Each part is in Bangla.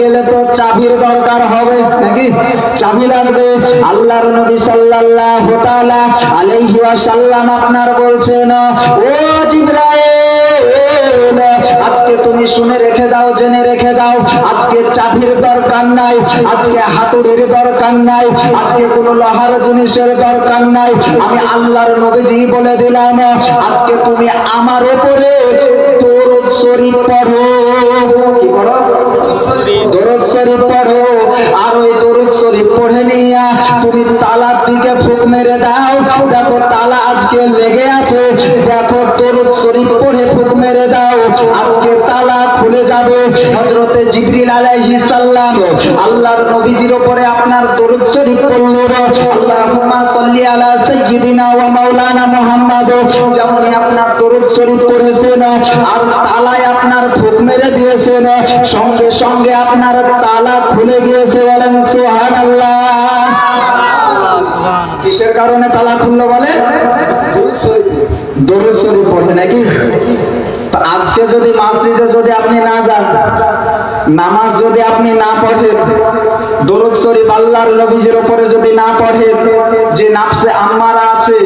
গেলে তো চাবির দরকার হবে, নাকি? চাবি লাগবে। আল্লাহর নবী সাল্লাল্লাহু তাআলা আলাইহি আপনার বলছেন, ও জিবরাইল, আজকে তুমি শুনে রেখে দাও, জেনে রেখে দাও, আজকে চাবির দরকার নাই, আজকে হাতুড়ির দরকার নাই, আজকে কোনো লোহার জিনিসের দরকার নাই, আমি আল্লাহর নবীজি বলে দিলাম, আজকে তুমি আমার উপরে তুমি তালার দিকে ফুক মেরে দাও। দেখো তালা আজকে লেগে আছে। দেখো দরুদ শরীফ পড়ে ফুক মেরে দাও। আজকে তালা খুলে যাবে। হযরতে জিবরিল আলাইহিস সালাম আল্লাহর নবীজির উপরে আপনার দরুদ শরীফ পড়ল। আল্লাহুম্মা সাল্লি আলা সাইয়্যিদিনা ওয়া মাওলানা মুহাম্মাদ। যেমন আপনার দরুদ শরীফ পড়েছেন, আর তালায় আপনার ফুক মেরে দিয়েছেন, সঙ্গে সঙ্গে আপনার তালা খুলে গিয়েছে বলেন সুবহানাল্লাহ। কিসের কারণে তালা খুললো বলে? দরুদ শরীফ পড়ে নাকি? আজকে যদি মসজিদে যদি আপনি না যান, নামাজ যদি আপনি না পড়েন শরীফ আল্লাহর নবীজির উপরে যদি না পড়েন যে নাফসে আম্মারা আছে,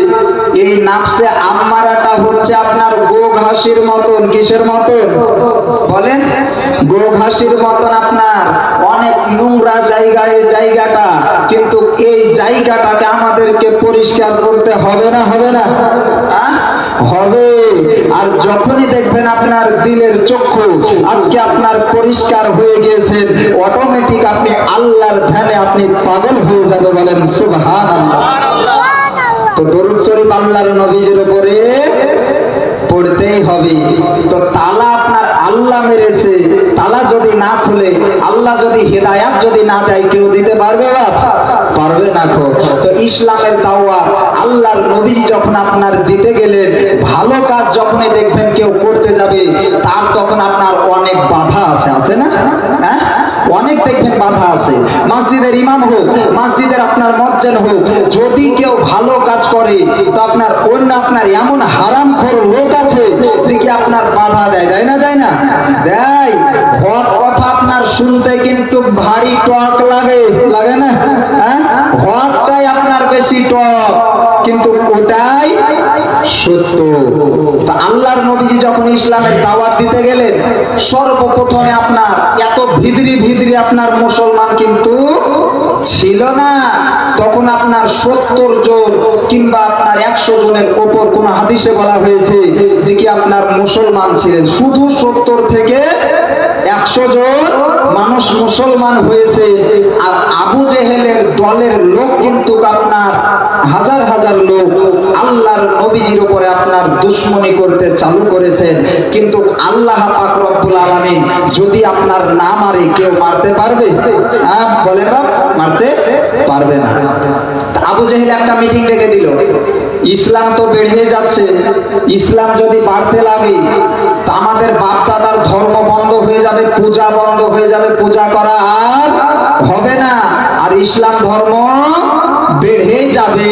এই নাফসে আম্মারাটা হচ্ছে আপনার গো ঘাসির মতন। কিসের মতন? বলেন গো ঘাসির মতন আপনার। অনেক নোংরা জায়গা এই জায়গাটা, কিন্তু এই জায়গাটাকে আমাদেরকে পরিষ্কার করতে হবে না হবে না? হবে। আর যখনই দেখবেন আপনার দিলের চক্ষু আজকে আপনার পরিষ্কার হয়ে গিয়েছেন অটোমেটিক আপনি আল্লাহর ধ্যানে আপনি পাগল হয়ে যাবে বলেন, সুবহানাল্লাহ। তো দরুদ শরীফ আল্লাহর নবীজির উপরে পড়তেই হবে। তো তালা আপনার আল্লাহ মেরেছে, তালা যদি না খুলে, আল্লাহ যদি হেদায়াত যদি না দেয়, কেউ দিতে পারবে বাপ? পারবে না খো তো ইসলামের দাওয়া আল্লাহর নবীজি যখন আপনার হ্যাঁ? অনেক দেখবেন বাধা আছে। মসজিদের ইমাম হোক, মসজিদের আপনার মজ্জেন হোক, যদি কেউ ভালো কাজ করে, তো আপনার অন্য আপনার এমন হারাম লোক আছে যে কি আপনার বাধা দেয় দেয় না দেয় না? দেয়। হক কথা আপনার শুনতে কিন্তু ভারী টক লাগে। লাগে না? হ্যাঁ? হকটাই আপনার বেশি টক। কিন্তু ওটাই সত্য তো আল্লাহর নবীজি যখন ইসলামের দাওয়াত দিতে গেলেন সর্বপ্রথমে আপনার এত ভিদরি ভিদরি আপনার মুসলমান কিন্তু ছিল না। তখন আপনার সত্তর জন কিংবা আপনার একশো জনের ওপর কোন হাদিসে বলা হয়েছে যে কি আপনার মুসলমান ছিলেন। শুধু সত্তর থেকে একশো জন মানুষ মুসলমান হয়েছে, আর আবু জেহেলের দলের লোক কিন্তু আপনার হাজার হাজার লোক। আল্লাহর নবীজির উপরে আপনার দুশ্মনী করতে চালু করেছেন। কিন্তু আল্লাহ পাক রব্বুল যদি আপনার না মারে, কেউ মারতে পারবে? হ্যাঁ বলে বাপ, মারতে পারবে না। আবু জেহেল একটা মিটিং ডেকে দিল। ইসলাম তো বেড়ে যাচ্ছে। ইসলাম যদি বাড়তে লাগে আমাদের বাপ দাদার ধর্ম বন্ধ হয়ে যাবে, পূজা বন্ধ হয়ে যাবে, পূজা করা আর হবে না। আর ইসলাম ধর্ম বেড়ে যাবে।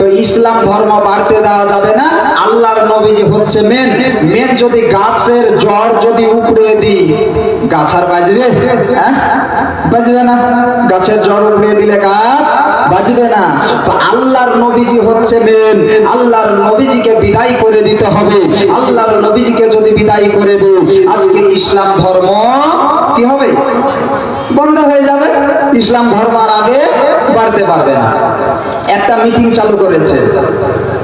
তো ইসলাম ধর্ম বাড়তে দেওয়া যাবে না। আল্লাহর যে হচ্ছে মেন মেন যদি গাছের জড় যদি উপড়ে দিই গাছ আর বাজবে হ্যাঁ? বাজবে না? গাছের জড় উপড়ে দিলে গাছ বাজবে না। তো আল্লাহর নবীজি হচ্ছে মেন আল্লাহর নবীজিকে বিদায় করে দিতে হবে। আল্লাহর নবীজিকে যদি বিদায় করে দিই, আজকে ইসলাম ধর্ম কি হবে? বন্ধ হয়ে যাবে। ইসলাম ধর্ম আর আগে বাড়তে পারবে না। একটা মিটিং চালু করেছে।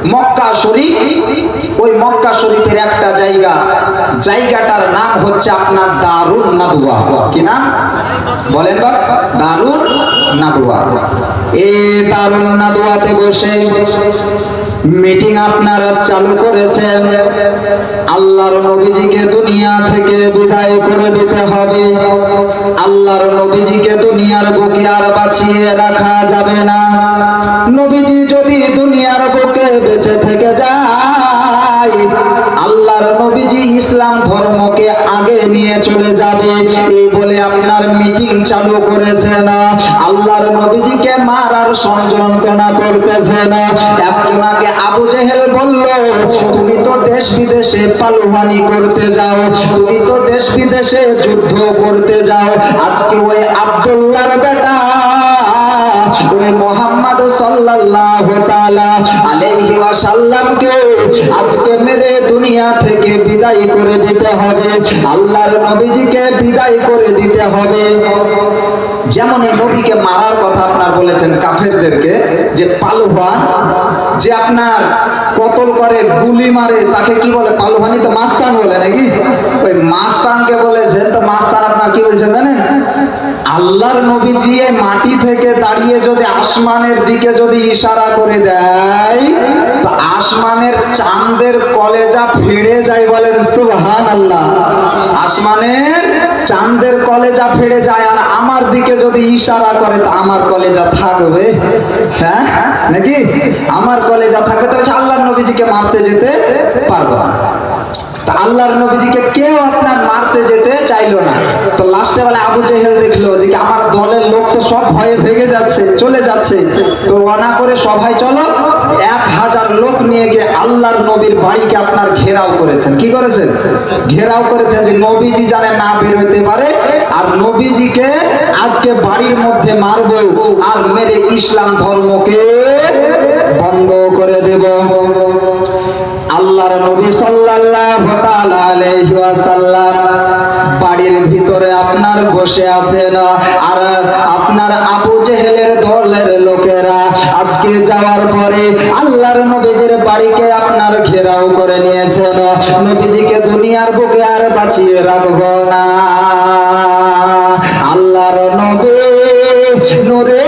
মক্কা শরীফ, ওই মক্কা শরীফের একটা জায়গা। জায়গাটার নাম হচ্ছে আপনার দারুণ নাদুয়া। কি নাম? বলেন বাপ দারুণ নাদুয়া। এ দারুণ নাদুয়াতে বসে মিটিং আপনারা চালু করেছেন। আল্লাহর নবীজিকে দুনিয়া থেকে বিদায় করে দিতে হবে। আল্লাহর নবীজিকে দুনিয়ার বুকে আর বাঁচিয়ে রাখা যাবে না। নবীজি বেঁচে থেকে যায়। আল্লাহর নবীজি ইসলাম ধর্মকে আগে নিয়ে চলে যাবে। এই বলে আপনার মিটিং চালু করেছেন আল্লাহর নবীজিকে মারার ষড়যন্ত্রণা করতেছেন একজনাকে আবু জেহেল বলল, তুমি তো দেশ বিদেশে পালুহানি করতে যাও। তুমি তো দেশ বিদেশে যুদ্ধ করতে যাও। আজকে ওই আব্দুল্লাহর বেটা ওই মোহাম্মদ সাল্লাল্লাহু তাআলা আলাইহি ওয়াসাল্লামকে আজকে মেরে দুনিয়া থেকে বিদায় করে দিতে হবে। আল্লাহর নবীজিকে বিদায় করে দিতে হবে। যেমন এই নবীকে মারার কথা আপনার বলেছেন কাফেরদেরকে, যে পালুহান যে আপনার কতল করে, গুলি মারে, তাকে কি বলে? পালুহানি তো মাস্তান বলে নাকি? ওই মাস্তানকে বলেছেন, তো মাস্তান আপনার কি বলছেন জানেন? আল্লাহর নবীজি মাটি থেকে দাঁড়িয়ে যদি আসমানের দিকে যদি ইশারা করে দেয়, তো আসমানের চাঁদের কলেজা ফেড়ে যায় বলেন সুবহান আল্লাহ আসমানের চাঁদের কলেজা ফেড়ে যায় আর আমার দিকে যদি ইশারা করে, তো আমার কলেজা থাকবে। হ্যাঁ? নাকি? আমার কলেজা থাকবে, তো আল্লাহর নবীজিকে মারতে যেতে পারব না। আল্লাহর নবীজিকে কেউ আপনার মারতে যেতে চাইলো না। তো বেলা আবু জেহেল দেখল যে আমার দলের লোক তো সব ভয়ে ভেগে যাচ্ছে, চলে যাচ্ছে। তো ওয়ানা করে সবাই চলো, এক হাজার লোক নিয়ে গিয়ে আল্লাহর নবীর বাড়িকে আপনার ঘেরাও করেছেন। কি করেছেন? ঘেরাও করেছেন যে নবীজি জানে না বের হতে পারে, আর নবীজিকে আজকে বাড়ির মধ্যে মারবো আর মেরে ইসলাম ধর্মকে বন্ধ করে দেব। আল্লাহর নবী সাল্লাল্লাহু তাআলা আলাইহি ওয়াসাল্লাম বাড়ির ভিতরে আপনার বসে আছেন আর আপনার আবু জেহেলের দলের লোকেরা আজকে যাওয়ার পরে আল্লাহর নবীজির বাড়িকে আপনার ঘেরাও করে নিয়েছেন নবীজিকে দুনিয়ার বুকে আর বাঁচিয়ে রাখব না। আল্লাহর নবী নূরে